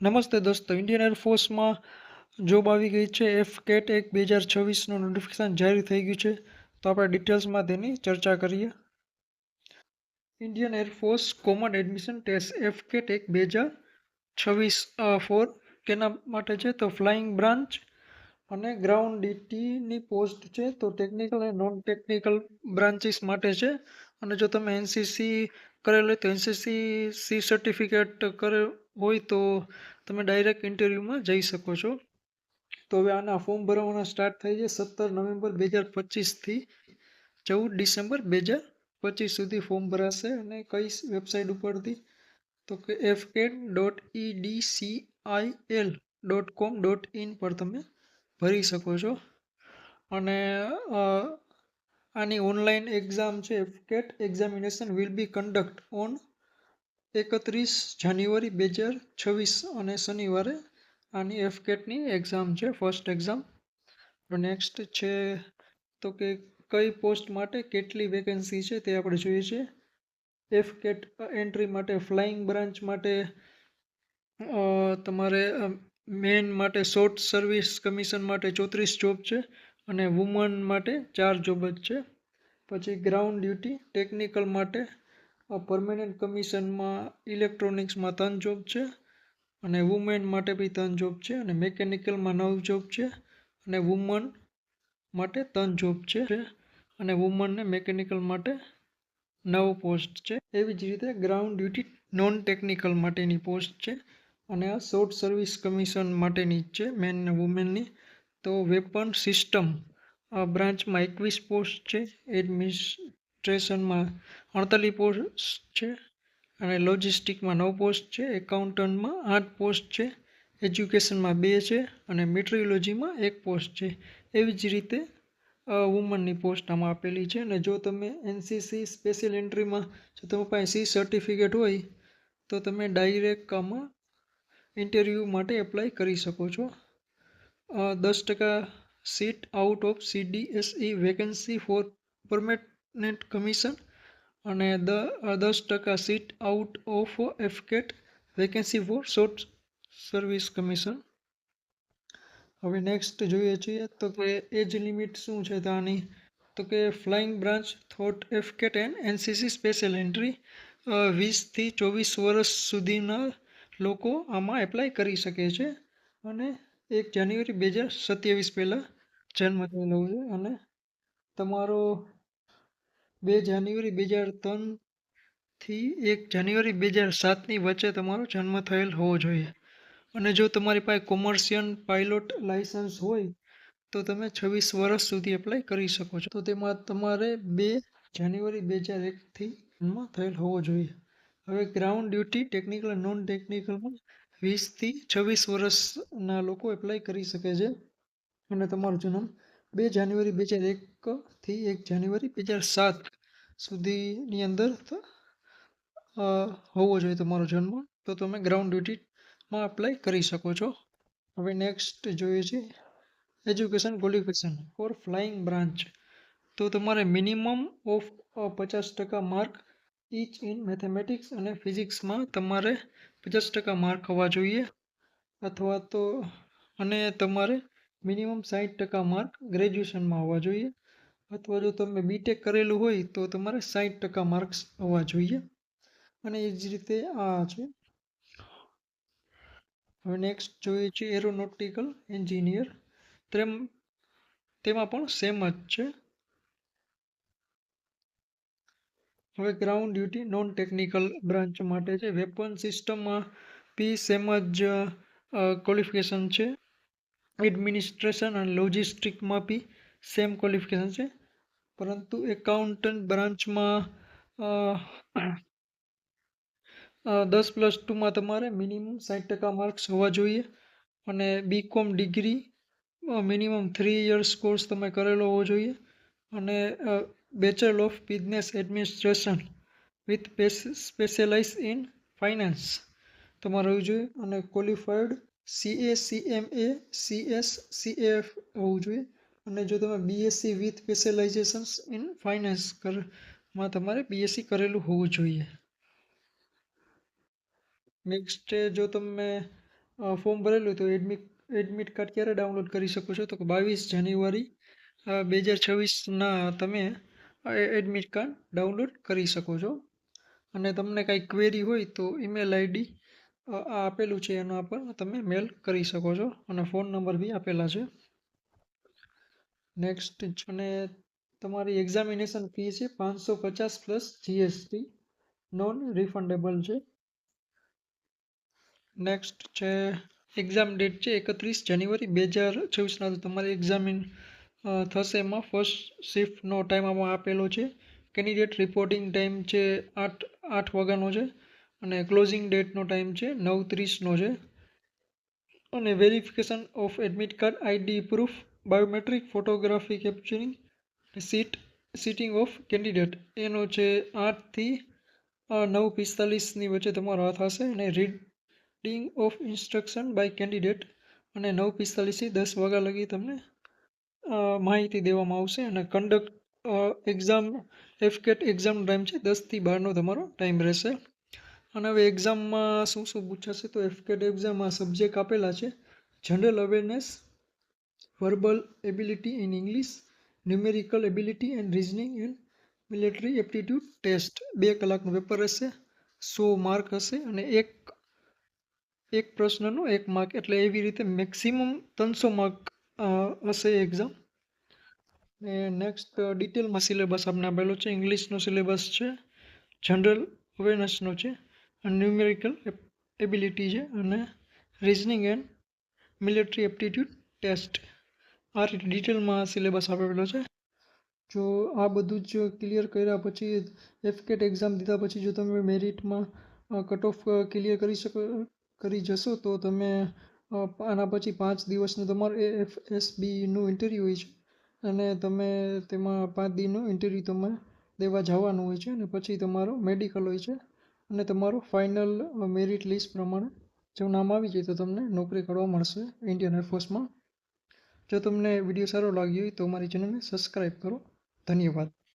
નમસ્તે દોસ્તો Indian એરફોર્સમાં job આવી ગઈ છે. એફ કેટ એક બે હજાર છવ્વીસનું નોટિફિકેશન જારી થઈ ગયું છે. તો આપણે ડિટેલ્સમાં તેની ચર્ચા કરીએ. Indian air force common admission test F CAT એક બે હજાર છવ્વીસ ફોર કેના માટે છે? તો ફ્લાઇંગ બ્રાન્ચ અને ગ્રાઉન્ડ ડીટીની પોસ્ટ છે. તો ટેકનિકલ અને નોન ટેકનિકલ બ્રાન્ચીસ માટે છે. અને જો તમે એનસીસી કરેલ હોય તો એનસીસી સી સર્ટિફિકેટ કરે હોય તો તમે ડાયરેક્ટ ઇન્ટરવ્યૂમાં જઈ શકો છો. તો હવે આના ફોર્મ ભરવાના સ્ટાર્ટ થઈ છે સત્તર નવેમ્બર બે હજાર પચીસથી ચૌદ ડિસેમ્બર બે હજાર પચીસ સુધી ફોર્મ ભરાશે અને કઈ વેબસાઇટ ઉપરથી? તો કે AFCAT dot E D C I L dot com dot in પર તમે ભરી શકો છો. અને આની ઓનલાઈન એક્ઝામ છે. AFCAT examination will be conduct on એકત્રીસ જાન્યુઆરી બે હજાર છવ્વીસ અને શનિવારે આની એફકેટની એક્ઝામ છે ફર્સ્ટ એક્ઝામ નેક્સ્ટ છે, તો કે કઈ પોસ્ટ માટે કેટલી વેકેન્સી છે તે આપણે જોઈએ છીએ. એફ કેટ એન્ટ્રી માટે ફ્લાઇંગ બ્રાન્ચ માટે તમારે મેન માટે શોર્ટ સર્વિસ કમિશન માટે ચોત્રીસ જોબ છે અને વુમન માટે ચાર જોબ જ છે. પછી ગ્રાઉન્ડ ડ્યુટી ટેકનિકલ માટે પરમેનન્ટ કમિશનમાં ઇલેક્ટ્રોનિક્સમાં ત્રણ જોબ છે અને વુમેન માટે બી ત્રણ જોબ છે અને મેકેનિકલમાં નવ જોબ છે અને વુમન માટે ત્રણ જોબ છે અને વુમનને મેકેનિકલ માટે નવ પોસ્ટ છે. એવી જ રીતે ગ્રાઉન્ડ ડ્યુટી નોન ટેકનિકલ માટેની પોસ્ટ છે અને આ શોર્ટ સર્વિસ કમિશન માટેની જ છે મેન અને વુમેનની તો વેપન સિસ્ટમ આ બ્રાન્ચમાં એકવીસ પોસ્ટ છે એડમિનિસ્ટ્રેશનમાં અડતાલીસ પોસ્ટ છે અને લોજિસ્ટિકમાં નવ પોસ્ટ છે, એકાઉન્ટન્ટમાં આઠ પોસ્ટ છે, એજ્યુકેશનમાં બે છે અને મેટ્રિયોલોજીમાં એક પોસ્ટ છે. એવી જ રીતે વુમનની પોસ્ટ આમાં આપેલી છે અને જો તમે એનસીસી સ્પેશિયલ એન્ટ્રીમાં જો તમારી પાસે સી સર્ટિફિકેટ હોય, તો તમે ડાયરેક્ટ આમાં ઇન્ટરવ્યૂ માટે એપ્લાય કરી શકો છો. દસ ટકા seat out of CDSE vacancy for permanent commission અને દસ ટકા seat out of AFCAT vacancy for short service commission હવે નેક્સ્ટ જોઈએ છીએ તો કે એજ લિમિટ શું છે તાની? તો કે flying branch through AFCAT and NCC special entry વીસથી ચોવીસ વર્ષ સુધીના લોકો આમાં એપ્લાય કરી શકે છે. અને એક જાન્યુઆરી બે હજાર સત્યાવીસ પહેલાં જન્મ થયેલો છે. અને તમારો બે જાન્યુઆરી બે હજાર ત્રણથી એક જાન્યુઆરી બે હજાર સાતની વચ્ચે તમારો જન્મ થયેલ હોવો જોઈએ. અને જો તમારી પાસે કોમર્શિયલ પાયલોટ લાઇસન્સ હોય, તો તમે છવ્વીસ વર્ષ સુધી એપ્લાય કરી શકો છો. તો તેમાં તમારે બે જાન્યુઆરી બે હજાર એકથી જન્મ થયેલ હોવો જોઈએ. હવે ગ્રાઉન્ડ ડ્યુટી ટેકનિકલ નોન ટેકનિકલમાં વીસથી છવ્વીસ વર્ષના લોકો એપ્લાય કરી શકે છે. અને તમારો જન્મ બે જાન્યુઆરી બે હજાર એકથી એક જાન્યુઆરી બે હજાર સાત સુધીની અંદર હોવો જોઈએ તમારો જન્મ. તો તમે ગ્રાઉન્ડ ડ્યુટીમાં અપ્લાય કરી શકો છો. હવે નેક્સ્ટ જોઈએ છે education qualification for flying branch તો તમારે મિનિમમ ઓફ પચાસ ટકા માર્ક ઇચ ઇન મેથેમેટિક્સ અને ફિઝિક્સમાં તમારે પચાસ ટકા માર્ક હોવા જોઈએ. અથવા તો, અને તમારે મિનિમમ સાઠ ટકા માર્ક ગ્રેજ્યુએશનમાં હોવા જોઈએ. અથવા જો તમે બીટેક કરેલું હોય તો તમારે સાઠ ટકા માર્ક્સ હોવા જોઈએ. અને એ જ રીતે આ છે. હવે નેક્સ્ટ જોઈએ છે એરોનોટિકલ એન્જિનિયર તેમ, તેમાં પણ સેમ જ છે. હવે ground duty non technical branch માટે છે. વેપન સિસ્ટમમાં બી સેમ જ ક્વોલિફિકેશન છે. એડમિનિસ્ટ્રેશન અને લોજિસ્ટિકમાં બી સેમ ક્વોલિફિકેશન છે. પરંતુ એકાઉન્ટન્ટ બ્રાન્ચમાં દસ પ્લસ ટુમાં તમારે મિનિમમ સાઠ ટકા માર્ક્સ હોવા જોઈએ અને BCom degree minimum three years course તમે કરેલો હોવો જોઈએ અને bachelor of business administration with specialise in finance તમારે હોવું જોઈએ અને qualified CA CMA CS CF હોવું જોઈએ. અને જો તમે બીએસસી વિથ સ્પેશિયલાઇઝેશન્સ ઇન ફાઇનાન્સમાં તમારે બીએસસી કરેલું હોવું જોઈએ. નેક્સ્ટ જો તમે ફોર્મ ભરેલું તો એડમિટ એડમિટ કાર્ડ ક્યારે ડાઉનલોડ કરી શકો છો? તો બાવીસ જાન્યુઆરી બે હજાર છવ્વીસના તમે એડમિટ કાર્ડ ડાઉનલોડ કરી શકો છો. અને તમને કાંઈ ક્વેરી હોય તો ઈમેલ આઈડી આ આપેલું છે એના પર તમે મેલ કરી શકો છો અને ફોન નંબર બી આપેલા છે. નેક્સ્ટ અને તમારી એક્ઝામિનેશન ફી છે પાંચસો પચાસ પ્લસ જીએસટી નોન રિફંડેબલ છે. નેક્સ્ટ છે એક્ઝામ ડેટ છે એકત્રીસ જાન્યુઆરી બે હજાર છવ્વીસના. તમારી એક્ઝામિન થશે એમાં ફર્સ્ટ શિફ્ટનો ટાઈમ આમાં આપેલો છે. કેન્ડિડેટ રિપોર્ટિંગ ટાઈમ છે આઠ આઠ વાગ્યાનો છે. અને ક્લોઝિંગ ડેટનો ટાઈમ છે નવ ત્રીસનો છે. અને verification of admit card ID proof biometric photography capturing seat seating of candidate એનો છે આઠથી નવ પિસ્તાલીસની વચ્ચે તમારો હાથ હશે અને reading of instruction by candidate અને નવ પિસ્તાલીસથી દસ વાગ્યા લગી તમને માહિતી દેવામાં આવશે અને conduct exam AFCAT exam time છે દસથી બારનો તમારો ટાઈમ રહેશે. અને હવે એક્ઝામમાં શું શું પૂછાશે તો એફકેડ એક્ઝામમાં સબ્જેક્ટ આપેલા છે. General awareness verbal ability in English numerical ability and reasoning and military aptitude test બે કલાકનું પેપર હશે, સો માર્ક હશે અને એક એક પ્રશ્નનો એક માર્ક એટલે એવી રીતે મેક્સિમમ ત્રણસો માર્ક હશે એક્ઝામ ને નેક્સ્ટ ડિટેલમાં સિલેબસ આપણે આપેલો છે. ઇંગ્લિશનો સિલેબસ છે. જનરલ અવેરનેસનો છે. ન્યુમેરિકલ એબિલિટી છે અને reasoning and military aptitude test આ રીતે ડિટેલમાં સિલેબસ આપેલો છે. જો આ બધું જ ક્લિયર કર્યા પછી એફકેટ એક્ઝામ દીધા પછી જો તમે મેરિટમાં કટ ઓફ ક્લિયર કરી શકો, કરી જશો તો તમે આના પછી પાંચ દિવસનું તમારું એફ એસબીનું ઇન્ટરવ્યૂ હોય છે. અને તમે તેમાં પાંચ દિનનું ઇન્ટરવ્યૂ તમે દેવા જવાનું હોય છે અને પછી તમારો મેડિકલ હોય છે. અને તમારું ફાઇનલ મેરિટ લિસ્ટ પ્રમાણે જો નામ આવી જાય તો તમને નોકરી કરવા મળશે ઇન્ડિયન એરફોર્સમાં જો તમને વીડિયો સારો લાગ્યો હોય તો અમારી ચેનલને સબસ્ક્રાઈબ કરો. ધન્યવાદ.